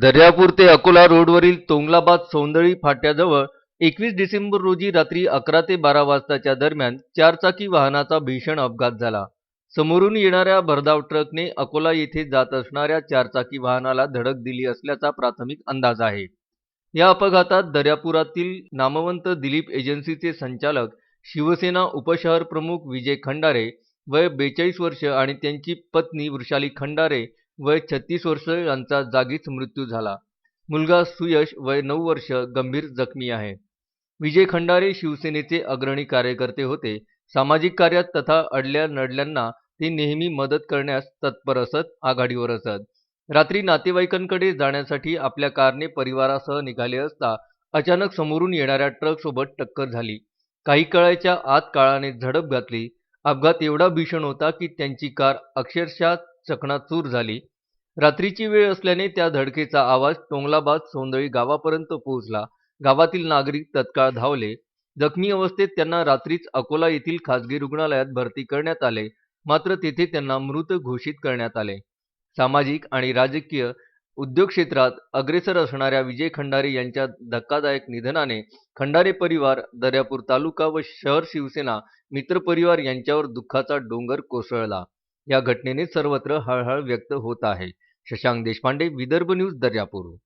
दर्यापूर ते अकोला रोडवरील तोंगलाबाद सौंदळी फाट्याजवळ एकवीस डिसेंबर रोजी रात्री अकरा ते बारा वाजताच्या दरम्यान चारचाकी वाहनाचा भीषण अपघात झाला. समोरून येणाऱ्या भरधाव ट्रकने अकोला येथे जात असणाऱ्या चारचाकी वाहनाला धडक दिली असल्याचा प्राथमिक अंदाज आहे. या अपघातात दर्यापुरातील नामवंत दिलीप एजन्सीचे संचालक शिवसेना उपशहर प्रमुख विजय खंडारे वय बेचाळीस वर्ष आणि त्यांची पत्नी वृषाली खंडारे वय छत्तीस वर्ष यांचा जागीच मृत्यू झाला. मुलगा सुयश वय नऊ वर्ष गंभीर जखमी आहे. विजय खंडारे शिवसेनेचे अग्रणी कार्यकर्ते होते. सामाजिक कार्यात तथा अडल्या नडल्यांना ते नेहमी मदत करण्यास तत्पर असत आघाडीवर असत. रात्री नातेवाईकांकडे जाण्यासाठी आपल्या कारने परिवारासह निघाले असता अचानक समोरून येणाऱ्या ट्रकसोबत टक्कर झाली. काही काळाच्या आत काळाने झडप घातली. अपघात एवढा भीषण होता की त्यांची कार अक्षरशः चकणाचूर झाली. रात्रीची वेळ असल्याने त्या धडकेचा आवाज टोंगलाबाद सौंदळी गावापर्यंत पोहोचला. गावातील नागरिक तत्काळ धावले. जखमी अवस्थेत त्यांना रात्रीच अकोला येथील खासगी रुग्णालयात भरती करण्यात आले. मात्र तेथे त्यांना मृत घोषित करण्यात आले. सामाजिक आणि राजकीय उद्योग क्षेत्रात अग्रेसर असणाऱ्या विजय खंडारे यांच्या धक्कादायक निधनाने खंडारे परिवार दर्यापूर तालुका व शहर शिवसेना मित्रपरिवार यांच्यावर दुःखाचा डोंगर कोसळला. या घटनेने सर्वत्र हळहळ व्यक्त होत आहे. शशांक देशपांडे विदर्भ न्यूज दर्यापूर.